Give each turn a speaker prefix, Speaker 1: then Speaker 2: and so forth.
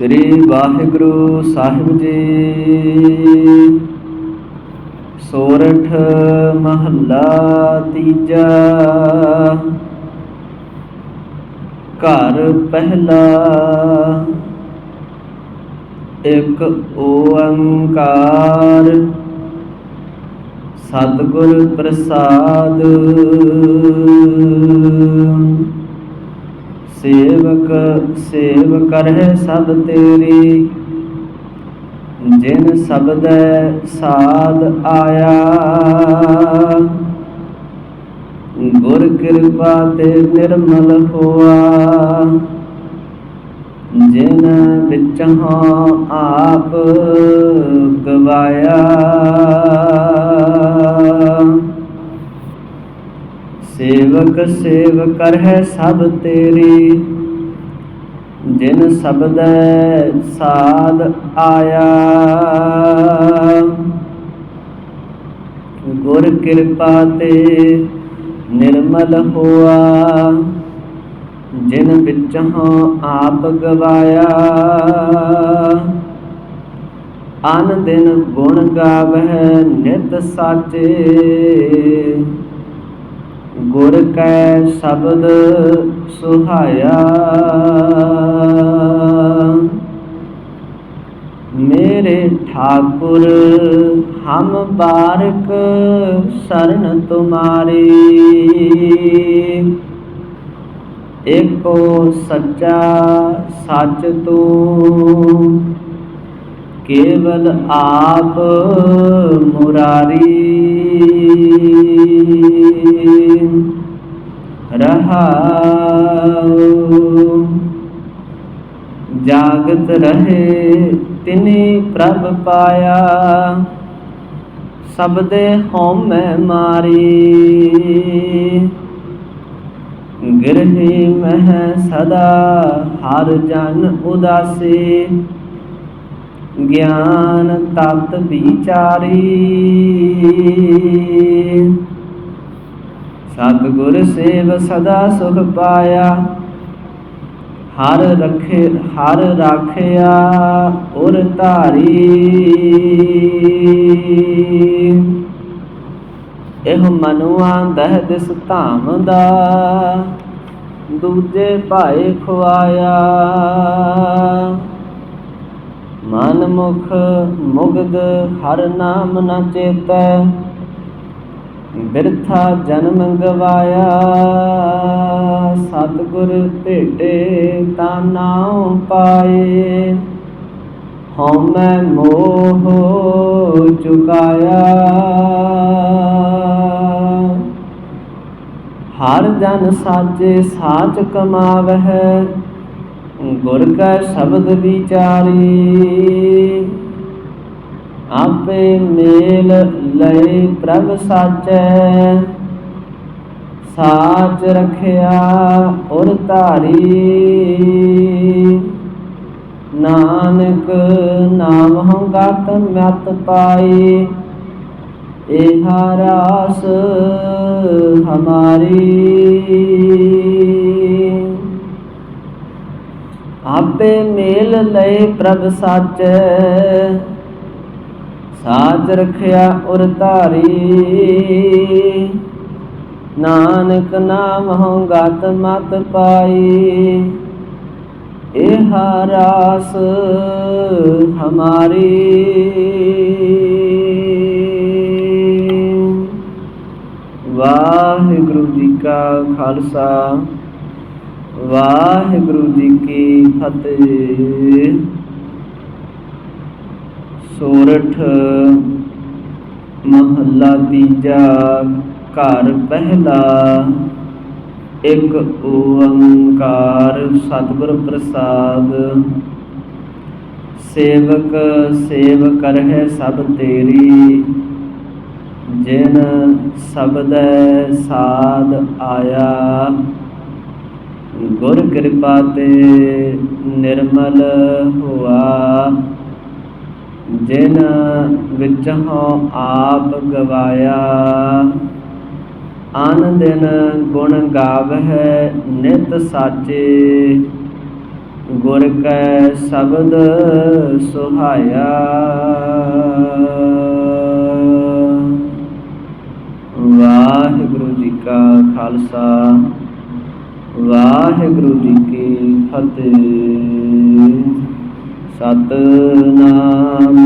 Speaker 1: ਸ੍ਰੀ ਵਾਹਿਗੁਰੂ ਸਾਹਿਬ ਜੀ। ਸੋਰਠ ਮਹੱਲਾ ਤੀਜਾ। ਘਰ ਪਹਿਲਾ। ਇੱਕ ਓੰਕਾਰ। ਸਤਿਗੁਰ ਪ੍ਰਸਾਦ। ਸੇਵਕ, ਸੇਵ ਕਰਹਿ ਸਭ ਤੇਰੀ। ਜਿਨ ਸਬਦੈ ਸਾਧ ਆਇਆ, ਗੁਰ ਕਿਰਪਾ ਤੇ ਨਿਰਮਲ ਹੋਆ। ਜਿਨ ਵਿੱਚ ਆਪ ਗਵਾਇਆ ਸੇਵਕ ਸੇਵ ਕਰਹਿ ਸਭ ਤੇਰੀ। ਜਿਨ ਸਬਦੈ ਸਾਧ ਆਇਆ। ਗੁਰ ਕਿਰਪਾ ਤੇ ਨਿਰਮਲ ਹੋਆ। ਜਿਨ ਵਿੱਚੋਂ ਆਪ ਗਵਾਇਆ। ਅਨ ਦਿਨ ਗੁਣ ਗਾਵਹਿ ਨਿਤ ਸਾਚੇ। ਗੁਰ ਕੈ ਸ਼ਬਦ ਸੁਹਾਇਆ। ਮੇਰੇ ਠਾਕੁਰ, ਹਮ ਬਾਰਕ ਸਰਨ ਤੁਮਾਰੀ। ਏਕੋ ਸੱਚਾ ਸੱਚ ਤੂੰ, ਕੇਵਲ ਆਪ ਮੁਰਾਰੀ। ਜਾਗਤ ਰਹੇ, ਤਿਨੇ ਪ੍ਰਭ ਪਾਇਆ। ਸਬਦੇ ਹਉਮੈ ਮਾਰੀ। ਗਿਰਹੀ ਮਹਿ ਸਦਾ, ਹਰ ਜਨ ਉਦਾਸੀ। ਗਿਆਨ ਤਤ ਵਿਚਾਰੀ। ਸਤਿਗੁਰ ਸੇਵ ਸਦਾ ਸੁਖ ਪਾਇਆ। ਹਰ ਰਖੇ, ਹਰ ਰਾਖਿਆ ਉਰ ਧਾਰੀ। ਇਹ ਮਨੁਆ ਦਹਿ ਦਿਸ ਧਾਮ ਦਾ, ਦੂਜੇ ਭਾਏ ਖਵਾਇਆ ਮਨ ਮੁਖ ਮੁਗਦ ਹਰ ਨਾਮ ਨ ਚੇਤੈ, ਬਿਰਥਾ ਜਨਮ ਗਵਾਇਆ। ਸਤਿਗੁਰ ਭੇਟੇ ਤਾਂ ਨਾਉ ਪਾਏ। ਹਉਮੈ ਮੋਹ ਚੁਕਾਇਆ। ਹਰ ਜਨ ਸਾਚੇ ਸਾਚ ਕਮਾਵਹਿ, ਗੁਰ ਕਾ ਸ਼ਬਦ ਵਿਚਾਰੀ। ਆਪੇ ਮੇਲ ਲਏ ਪ੍ਰਭ ਸਾਚੈ। ਸਾਚ ਰਖਿਆ ਉਰ ਧਾਰੀ। ਨਾਨਕ ਨਾਮ ਹੰਗਤ ਮਤ ਪਾਈ। ਇਹਾ ਰਾਸ ਹਮਾਰੀ। ਆਪੇ ਮੇਲ ਲਏ ਪ੍ਰਭ ਸੱਚ। ਸਾਚ ਰਖਿਆ ਉਰ ਧਾਰੀ। ਨਾਨਕ ਨਾਮ ਹਉ ਗਤ ਮਤ ਪਾਈ। ਇਹ ਰਾਸ ਹਮਾਰੀ। ਵਾਹਿਗੁਰੂ ਜੀ ਕਾ ਖਾਲਸਾ, ਵਾਹਿਗੁਰੂ ਜੀ ਕੀ ਫਤਿਹ। ਸੋਰਠ ਮਹੱਲਾ ਤੀਜਾ ਘਰ ਪਹਿਲਾ ਇੱਕ ਓੰਕਾਰ ਸਤਿਗੁਰ ਪ੍ਰਸਾਦ। ਸੇਵਕ ਸੇਵ ਕਰਹਿ ਸਭ ਤੇਰੀ, ਜਿਨ ਸਬਦੈ ਸਾਧ ਆਇਆ। ਗੁਰ ਕਿਰਪਾ ਤੇ ਨਿਰਮਲ ਹੋਆ। ਜਿਨ ਵਿੱਚੋਂ ਆਪ ਗਵਾਇਆ ਆਨ ਦਿਨ ਗੁਣ ਗਾਵਹਿ ਨਿਤ ਸਾਚੇ, ਗੁਰ ਕੈ ਸ਼ਬਦ ਸੁਹਾਇਆ। ਵਾਹਿਗੁਰੂ ਜੀ ਕਾ ਖਾਲਸਾ, ਵਾਹਿਗੁਰੂ ਜੀ ਕੀ ਫਤਿਹ। ਸਤਨਾਮ